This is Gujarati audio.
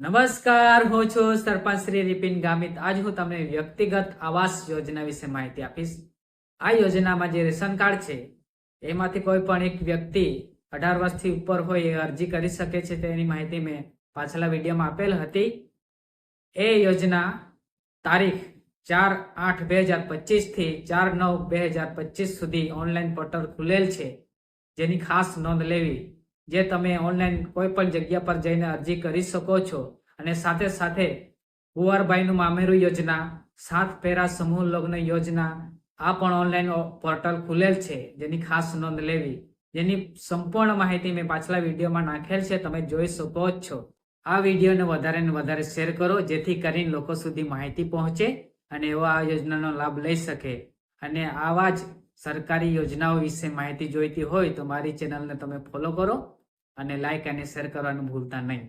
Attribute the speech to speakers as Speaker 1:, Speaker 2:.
Speaker 1: નમસ્કાર, હું છું સરપંચ શ્રી રિપિન ગામિત. આજ હું તમને વ્યક્તિગત આવાસ યોજના વિશે માહિતી આપીશ. આ યોજનામાં જે રેશન કાર્ડ છે, એમાંથી કોઈ પણ એક વ્યક્તિ અઢાર વર્ષથી ઉપર હોય એ અરજી કરી શકે છે તેની માહિતી મેં પાછલા વિડીયોમાં આપેલ હતી. એ યોજના તારીખ ચાર આઠ બે હજાર પચીસથી ચાર નવ બે હજાર પચીસ સુધી ઓનલાઈન પોર્ટલ ખુલેલ છે. જેની ખાસ નોંધ લેવી જે તમે ઓનલાઈન કોઈ પણ જગ્યા પર જઈને અરજી કરી શકો છો. અને સાથે સાથે કુંવરબાઈનું મામેરું યોજના, સાત પેરા સમૂહ લગ્ન યોજના, આ પણ ઓનલાઈન પોર્ટલ ખુલેલ છે, જેની ખાસ નોંધ લેવી. જેની સંપૂર્ણ માહિતી મેં પાછલા વિડીયોમાં નાખેલ છે, તમે જોઈ શકો છો. આ વિડીયોને વધારે ને વધારે શેર કરો, જેથી કરીને લોકો સુધી માહિતી પહોંચે અને એવો આ યોજનાનો લાભ લઈ શકે. અને આવા જ સરકારી યોજનાઓ વિશે માહિતી જોઈતી હોય તો મારી ચેનલને તમે ફોલો કરો અને લાઈક અને શેર કરવાનું ભૂલતા નહીં.